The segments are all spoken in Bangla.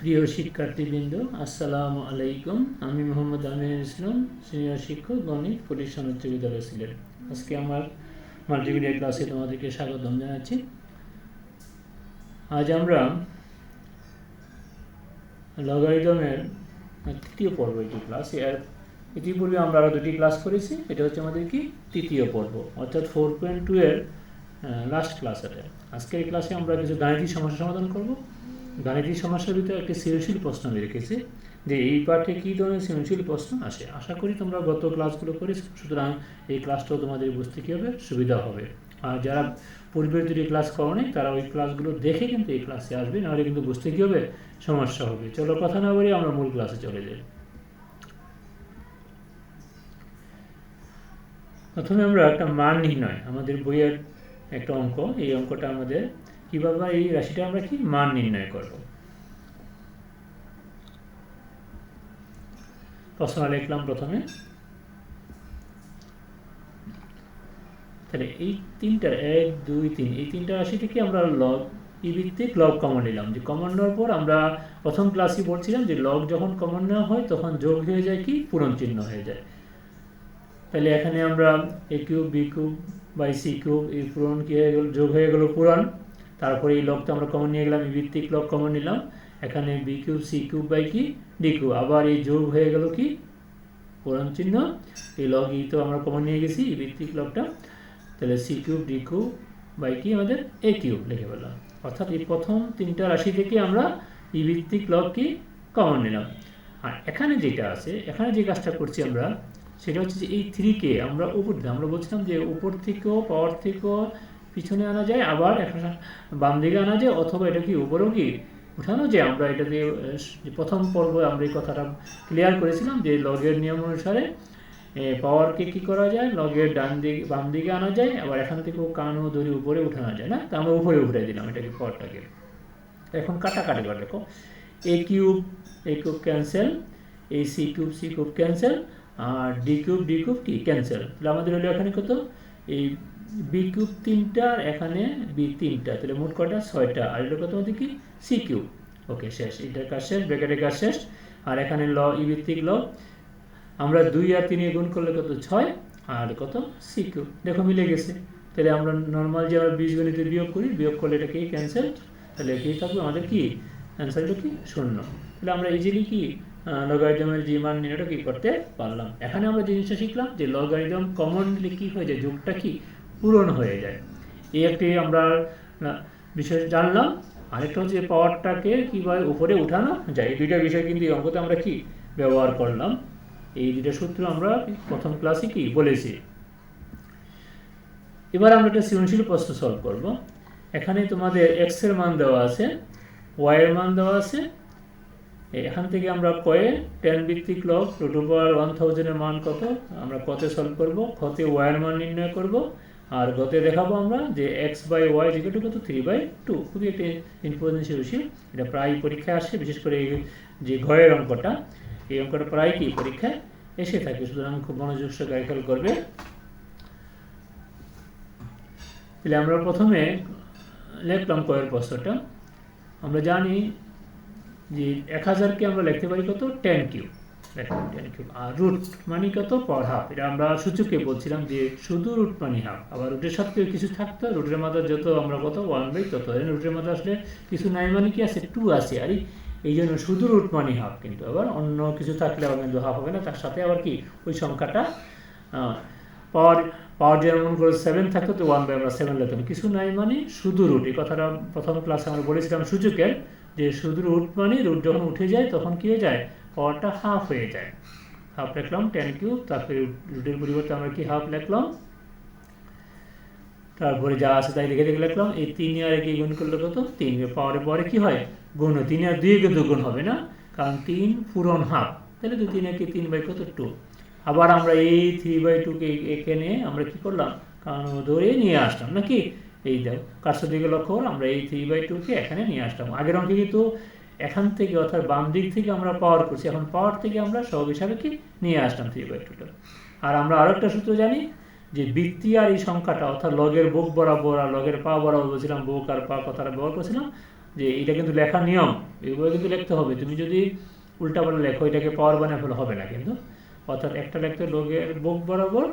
প্রিয় শিক্ষার্থীবৃন্দ, আসসালামু আলাইকুম। আমি মোহাম্মদ আমিনুল ইসলাম, সিনিয়র শিক্ষক, গণিত পরিসন উচ্চ বিদ্যালয় সিলেট। আজকে আমার মাল্টিমিডিয়া ক্লাসে তোমাদেরকে স্বাগতম জানাচ্ছি। আজ আমরা লগারিদমের তৃতীয় পর্ব এটি ক্লাস, এর ইতিপূর্বে আমরা আরও দুটি ক্লাস করেছি, এটা হচ্ছে আমাদের কি? তৃতীয় পর্ব, অর্থাৎ ফোর পয়েন্ট টু এর লাস্ট ক্লাস এটা। আজকের ক্লাসে আমরা কিছু গাণিতিক সমস্যা সমাধান করব। গাণিতিক সমস্যার ভিতরে একটি সৃজনশীল প্রশ্ন আমি রেখেছি যে এই পাঠে কী ধরনের সৃজনশীল প্রশ্ন আসে? আশা করি তোমরা গত ক্লাসগুলো করেছ, সুতরাং এই ক্লাসটাও তোমাদের বুঝতে কী হবে? সুবিধা হবে। আর যারা পূর্বের দুটি ক্লাস করো করনি, তারা ওই ক্লাসগুলো দেখে কিন্তু এই ক্লাসে আসবে, নাহলে কিন্তু বুঝতে কী হবে? সমস্যা হবে। চলো কথা না বলি আমরা মূল ক্লাসে চলে যাই। প্রথমে আমরা একটা মান নির্ণয়, আমাদের বইয়ের একটা অঙ্ক, এই অঙ্কটা আমাদের কীভাবে এই রাশিটা আমরা কি মান নির্ণয় করব? প্রশ্ন লিখলাম প্রথমে। তাহলে এই তিনটার এক, দুই, তিন, এই তিনটা রাশি থেকে আমরা লগ ই ভিত্তিক লগ কমন নিলাম। যে কমন নেওয়ার পর আমরা প্রথম ক্লাসে বলছিলাম যে লগ যখন কমন নেওয়া হয়, তখন যোগ হয়ে যায় কি? পূরণ চিহ্ন হয়ে যায়। তাহলে এখানে আমরা A cube B cube by C cube এই পূরণ কি হয়ে গেল? যোগ হয়ে গেল পূরণ। তারপরে এই লগটা আমরা কমন নিয়ে গেলাম, এই ভিত্তিক লগ কমন নিলাম। এখানে B cube C cube by কি? ডি কিউব আবার এই যোগ হয়ে গেল কি? পূরণ চিহ্ন। এই লগ ই তো আমরা কমন নিয়ে গেছি, এই ভিত্তিক লগটা তাহলে C cube D cube by কি? আমাদের এ কিউব লিখে ফেললাম। অর্থাৎ এই প্রথম তিনটা রাশি থেকে আমরা ই ভিত্তিক লগ কি? কমন নিলাম। আর এখানে যেটা আছে, এখানে যে কাজটা করছি আমরা, সেটা হচ্ছে যে এই থ্রিকে আমরা উপর আমরা বলছিলাম যে উপর থেকেও পাওয়ার থেকেও পিছনে আনা যায়, আবার এখন বাম দিকে আনা যায়, অথবা এটা কি উপরেও কি উঠানো যায়? আমরা এটা দিয়ে প্রথম পর্বে আমরা এই কথাটা ক্লিয়ার করেছিলাম যে লগের নিয়ম অনুসারে পাওয়ারকে কি করা যায়? লগের ডান দিকে, বাম দিকে আনা যায়, আবার এখান থেকেও কান ও দড়ি উপরে উঠানো যায়, না? তা আমরা উপরে উঠে দিলাম এটাকে পাওয়ারটাকে এখন কাটাকাটি করে দেখো। A cube A cube cancel এই C cube C cube cancel আর ডি কিউব ডি কিউব কি? ক্যান্সেল তাহলে আমাদের হলো এখানে কত? এই বি কিউব তিনটা আর এখানে বি তিনটা, তাহলে মোট কটা? ছয়টা। আর এটা কত আমাদের কি? সি কিউব ওকে শেষ। এটার কাজ শেষ? ব্র্যাকেটের কাজ শেষ? আর এখানে ল ই ভিত্তিক ল। আমরা দুই আর তিনে গুণ করলে কত? ছয়। আর কত? সি কিউব দেখো, মিলে গেছে। তাহলে আমরা নর্মাল যে আমরা বীজগণিতে বিয়োগ করি, বিয়োগ করলে এটা কি? ক্যান্সেল তাহলে কি থাকবে? আমাদের কি? অ্যান্সার হলো কি? শূন্য। তাহলে আমরা ইজিলি কি? লগারিদমের যে মান নির্ণয়টা কি করতে পারলাম? এখানে আমরা জিনিসটা শিখলাম, যে লগারিদম কমনলি কি হয়ে? যায় যোগটা কি? পূরণ হয়ে যায়। এই একটি আমরা বিষয় জানলাম। আরেকটা হচ্ছে পাওয়ারটাকে কীভাবে উপরে উঠানো যায়। এই দুইটা বিষয় কিন্তু এই অঙ্কতে আমরা কি ব্যবহার করলাম? এই দুইটা সূত্র আমরা প্রথম ক্লাসে কি বলেছি। এবার আমরা একটা সৃজনশীল প্রশ্ন সলভ করব। এখানে তোমাদের এক্সের মান দেওয়া আছে ওয়াই এর মান দেওয়া আছে। এখান থেকে আমরা কয়ে টেন ভিত্তিক লগ রুট ওভার ওয়ান থাউজেন্ডের মান কত? আমরা কতে সলভ করব? খতে ওয়াইয়ের মান নির্ণয় করব? আর গতে দেখাবো আমরা যে এক্স বাই ওয়াই জিকে টু কত? থ্রি বাই টু খুবই একটি ইম্পর্টেন্ট সৃজনশীল এটা প্রায় পরীক্ষায় আসে, বিশেষ করে যে ঘয়ের অঙ্কটা। এই অঙ্কটা প্রায় কি? পরীক্ষায় এসে থাকে। সুতরাং খুব মনোযোগ সহকারে খেয়াল করবে। তাহলে আমরা প্রথমে লিখলাম কয়ের প্রশ্নটা। আমরা জানি যে এক হাজারকে আমরা লিখতে পারি কত? টেন কিউ টেন কিউ আর রুট মানে কত? পর হাফ এটা আমরা সূচকে বলছিলাম যে শুধু রুট মানে হাফ আবার রুটের সাথে কিছু থাকতো। রুটের যত আমরা কত ওয়ান বাই তত। রুটের মাথা আসলে কিছু নাই মানে কি আছে? টু আছে। এই জন্য শুধু রুট মানে হাফ কিন্তু। আবার অন্য কিছু থাকলে আবার কিন্তু হাফ হবে না। তার সাথে আবার কি? ওই সংখ্যাটা পাওয়ার করে সেভেন থাকতো, তো ওয়ান বাই আমরা সেভেন কিছু নাই মানে শুধু রুট এই কথাটা প্রথম ক্লাসে আমরা বলেছিলাম সূচকের, যে শুধু রুট মানে রুট যখন উঠে যায়, তখন কী হয়ে যায়? পাওয়ারটা হাফ হয়ে যায়। হাফ লিখলাম টেন কিউ তারপরে রুটের পরিবর্তে আমরা কি হাফ লিখলাম তারপরে যা আছে তাই লিখে লিখে লিখলাম এই তিন আর কি গুণ করলে কত? তিন পাওয়ারে পরে কি হয়? গুণ তিন আর দুই কিন্তু গুণ হবে না, কারণ তিন পূরণ হাফ তাহলে দু তিন একে তিন বাই কত? টু আবার আমরা এই থ্রি বাই টুকে এখানে আমরা কি করলাম? কারণ ধরে নিয়ে আসলাম। নাকি? এই দেখ কারশো দিকে লক্ষ্য আমরা এই থ্রি বাই টুকে এখানে নিয়ে আসলাম। আগের অঙ্কে কিন্তু এখান থেকে অর্থাৎ বাম দিক থেকে আমরা পাওয়ার করছি। এখন পাওয়ার থেকে আমরা সব হিসাবে কি? নিয়ে আসলাম থ্রি বাই টুটা আর আমরা আরও একটা সূত্র জানি যে বৃত্তি আর এই সংখ্যাটা, অর্থাৎ লগের বুক বরাবর আর লগের পা বরাবর বলছিলাম, বুক আর পা কথাটা ব্যবহার করছিলাম, যে এটা কিন্তু লেখার নিয়ম, এগুলো কিন্তু লিখতে হবে। তুমি যদি উল্টাপাল্টা লেখো, এটাকে পাওয়ার বানিয়ে ফেলে হবে না কিন্তু। অর্থাৎ একটা লিখতে লোকের বুক বরাবর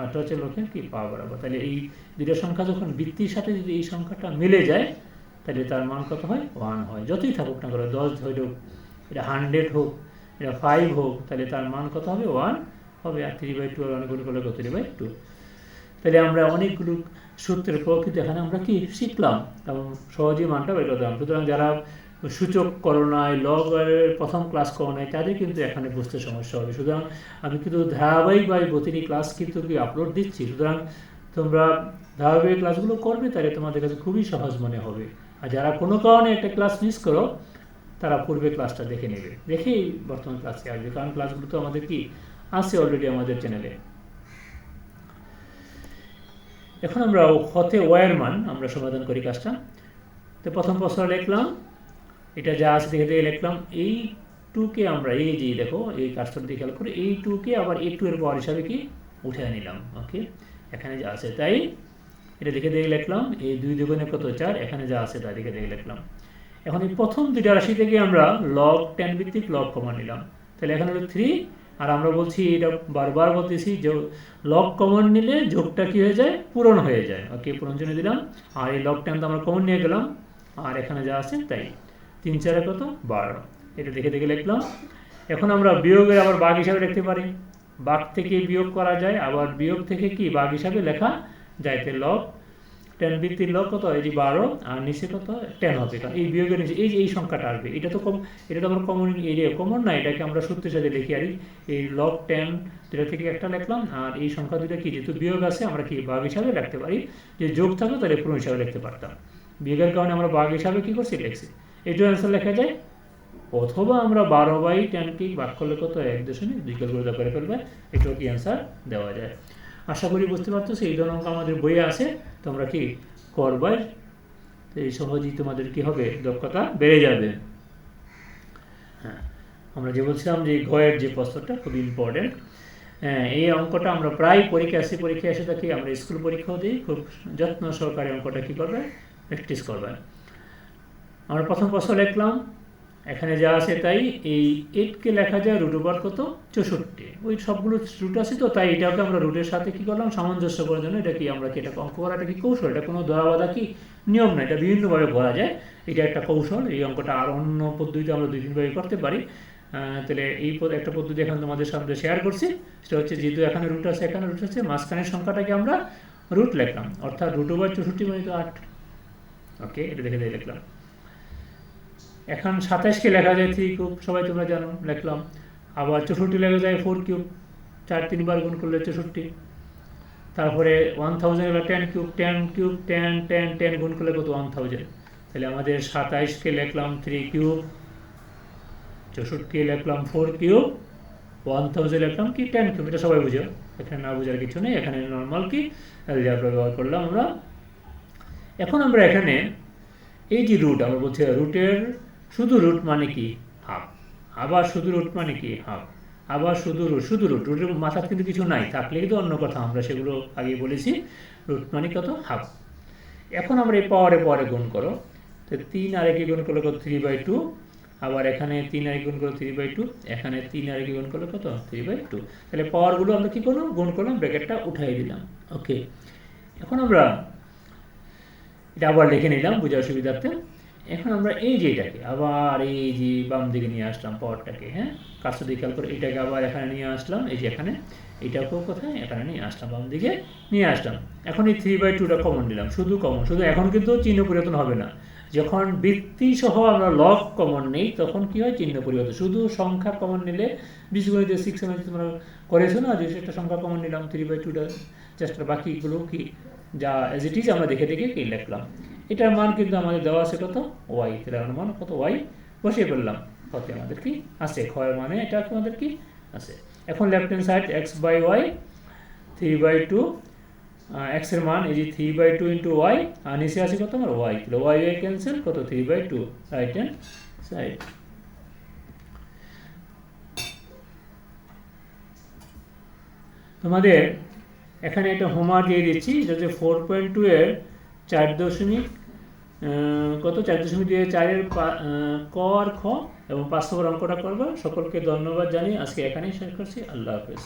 আরটা হচ্ছে লোকের কি? পাওয়া বরাবর। তাহলে এই দুটো সংখ্যা যখন বৃত্তির সাথে যদি এই সংখ্যাটা মিলে যায় তাহলে তার মান কত হয়? ওয়ান হয়। যতই থাকুক না করে দশ ধরে হোক এটা হান্ড্রেড হোক, এটা ফাইভ হোক, তাহলে তার মান কত হবে? ওয়ান হবে। আর থ্রি বাই টু আর অনেকগুলো করলে থ্রি বাই টু তাহলে আমরা অনেকগুলো সূত্রের প্রকৃতি এখানে আমরা কি? শিখলাম। এবং সহজেই মানটা বের করলাম সুতরাং যারা সূচক করোনায় লগের প্রথম ক্লাস করোনায় তাদের কিন্তু এখানে বুঝতে সমস্যা হবে। সুতরাং আমি কিন্তু ধারাবাহিকভাবে প্রতিটি ক্লাস কিন্তু কি আপলোড দিচ্ছি। সুতরাং তোমরা ধারাবাহিক ক্লাসগুলো করবে, তাহলে তোমাদের কাছে খুবই সহজ মনে হবে। আর যারা কোনো কারণে একটা ক্লাস মিস করো, তারা পূর্বে ক্লাসটা দেখে নেবে। দেখেই বর্তমান ক্লাসে আসবে, কারণ ক্লাসগুলো তো আমাদের কি, আছে অলরেডি আমাদের চ্যানেলে এখন আমরা হতে ওয়ার মান আমরা সমাধান করি কাজটা। তো প্রথম প্রশ্ন লিখলাম, এটা যা আছে দেখে দেখে লিখলাম, এই টুকে আমরা, এই যে দেখো, এই কাজটা দিয়ে খেয়াল করে, এই টুকে আবার এই টু এর পাওয়ার হিসাবে কি উঠে নিলাম ওকে এখানে যা আছে তাই? এটা দেখে দেখে লিখলাম, এই দুই দুগুণে কত চার? এখানে যা আছে তা দেখে দেখে লিখলাম। এখন এই প্রথম দুইটা রাশি থেকে আমরা লগ টেন ভিত্তিক লগ কমন নিলাম। তাহলে এখানে হলো থ্রি আর আমরা বলছি এটা বারবার বলতেছি যে লগ কমন নিলে যোগটা কি হয়ে যায়? পূরণ হয়ে যায়। ওকে পূরণ জন্য দিলাম। আর এই লগ তো আমরা কমন নিয়ে গেলাম। আর এখানে যা আছে তাই। তিন চারে কত? বারো। এটা দেখে দেখে লিখলাম। এখন আমরা বিয়োগের আবার বাঘ হিসাবে লিখতে পারি। বাঘ থেকে বিয়োগ করা যায়, আবার বিয়োগ থেকে কি? বাঘ হিসাবে লেখা যায় তো লগ টেন বৃত্তির লগ কত? এই যে বারো, আর নিচে কত? টেন হবে। কারণ এই বিয়োগের নিচে এই যে এই সংখ্যাটা আসবে, এটা তো কম এটা তো আমরা কমন এরিয়া কমন না, এটাকে আমরা সূত্রের সাথে লিখি আর এই লগ টেন দুটা থেকে একটা লিখলাম, আর এই সংখ্যা দুটা কি? যেহেতু বিয়োগ আছে, আমরা কি বাঘ হিসাবে লিখতে পারি? যে যোগ থাকলে তাহলে পূরণ হিসাবে লিখতে পারতাম। বিয়োগের কারণে আমরা বাঘ হিসাবে কি করছি? লিখছি। এটার অ্যান্সার লেখা যায়। অথবা আমরা বারো বাই টেনকে কত এক দশমিক দুই ক্যালকুলেটর করে ফেলবে এটাও কি অ্যান্সার দেওয়া যায়। আশা করি বুঝতে পারতো সেই ধরনের অঙ্ক আমাদের বইয়ে আছে, তোমরা কি করবে এই সহজেই তোমাদের কি হবে, দক্ষতা বেড়ে যাবে। হ্যাঁ আমরা যে বলছিলাম যে ঘয়ের যে প্রশ্নটা খুব ইম্পর্টেন্ট হ্যাঁ এই অঙ্কটা আমরা প্রায় পরীক্ষা আসি পরীক্ষা এসে থাকি আমরা স্কুল পরীক্ষাও দিই, খুব যত্ন সহকারে অঙ্কটা কী করবে প্র্যাকটিস করবে। আমরা প্রথম প্রশ্ন লিখলাম এখানে যা আছে তাই, এই এইটকে লেখা যায় রুট ওভার কত? চৌষট্টি। ওই সবগুলো রুট আছে তো, তাই এটাকে আমরা রুটের সাথে কি করলাম? সামঞ্জস্য করার জন্য এটা কি আমরা কি, এটা অঙ্ক করাটা কি কৌশল? এটা কোনো দয়াবাদা কি? নিয়ম না, এটা বিভিন্নভাবে করা যায়। এটা একটা কৌশল, এই অঙ্কটা আর অন্য পদ্ধতিতে আমরা দুই, তিনভাবে করতে পারি। তাহলে এই একটা পদ্ধতি এখন তোমাদের সামনে শেয়ার করছি। সেটা হচ্ছে যেহেতু এখানে রুট আছে, এখানে রুট আছে, মাঝখানের সংখ্যাটাকে আমরা রুট লিখলাম। অর্থাৎ রুট ওভার চৌষট্টি মানে তো আট। ওকে এটা দেখে দিয়ে লিখলাম। এখন সাতাশকে লেখা যায় থ্রি কিউব সবাই তোমরা জানো, লিখলাম। আবার চৌষট্টি লেখা যায় ফোর কিউব চার তিনবার গুণ করলে চৌষট্টি। তারপরে ওয়ান থাউজেন্ড হলো ten cube ten cube ten ten ten গুণ করলে কত? ওয়ান থাউজেন্ড তাহলে আমাদের সাতাইশকে লিখলাম থ্রি কিউব চৌষট্টি লেখলাম ফোর কিউব ওয়ান থাউজেন্ড লেখলাম কি? টেন কিউব এটা সবাই বুঝো। এখানে না বোঝার কিছু নেই, এখানে নর্মাল কি? ব্যবহার করলাম আমরা। এখন আমরা এখানে এই যে রুট আমরা বলছি রুটের শুধু রুট মানে কি? হাফ আবার শুধু রুট মানে কি? হাফ আবার শুধু রুট শুধু রুট। রুটের মাথার কিন্তু কিছু নাই থাকলে কিন্তু অন্য কথা। আমরা সেগুলো আগে বলেছি। রুট মানে কত? হাফ এখন আমরা এই পাওয়ারে পাওয়ারে গুণ করো। তো তিন আর একে গুণ করলে কত? থ্রি বাই টু আবার এখানে তিন আর গুণ করল থ্রি বাই টু এখানে তিন আর গুণ করলে কত? থ্রি বাই টু তাহলে পাওয়ারগুলো আমরা কী করলাম? গুণ করলাম ব্র্যাকেটটা উঠাই দিলাম। ওকে এখন আমরা এটা আবার লিখে নিলাম বোঝার সুবিধার্থে এখন আমরা এই যে এটাকে, আবার এই যে বাম দিকে নিয়ে আসলাম পাওয়ারটাকে হ্যাঁ? কাজটা দিয়ে খেয়াল করে এটাকে আবার এখানে নিয়ে আসলাম, এই যে এখানে, এটাকেও কোথায়? এখানে নিয়ে আসলাম, বাম দিকে নিয়ে আসলাম। এখন এই থ্রি বাই টুটা কমন নিলাম, শুধু কমন শুধু এখন কিন্তু চিহ্ন পরিবর্তন হবে না। যখন বৃত্তি সহ আমরা লগ কমন নেই, তখন কি হয়? চিহ্ন পরিবর্তন। শুধু সংখ্যা কমন নিলে বীজগণিতে সিক্স সেভেন তোমরা করেছ না, যে একটা সংখ্যা কমন নিলাম থ্রি বাই টুটা চেষ্টা বাকিগুলো কি, যা এজ ইট ইজ আমরা দেখে দেখে কি লিখলাম। এটার মান কিন্তু আমাদের দেওয়া আছে কত? ওয়াই তাহলে মান কত? ওয়াই বসিয়ে ফেললাম। কত আমাদের কি আছে? ক্ষয় মানে এটা আমাদের কি আছে? এখন left hand side X by Y three by two এক্সের মান এই যে three by two into Y আর নিচে আছে কত আমার ওয়াই তাহলে ওয়াই ওয়াই ক্যান্সেল কত? Three by two right hand side তোমাদের এখানে একটা হোমওয়ার্ক দিয়ে দিচ্ছি। এটা হচ্ছে ফোর পয়েন্ট টু এর চার দশমিক কত? চার দশমিক দুই চারের ক আর খ এবং পাঁচ নম্বর অঙ্কটা করবে। সকলকে ধন্যবাদ জানিয়ে আজকে এখানেই শেষ করছি। আল্লাহ হাফেজ।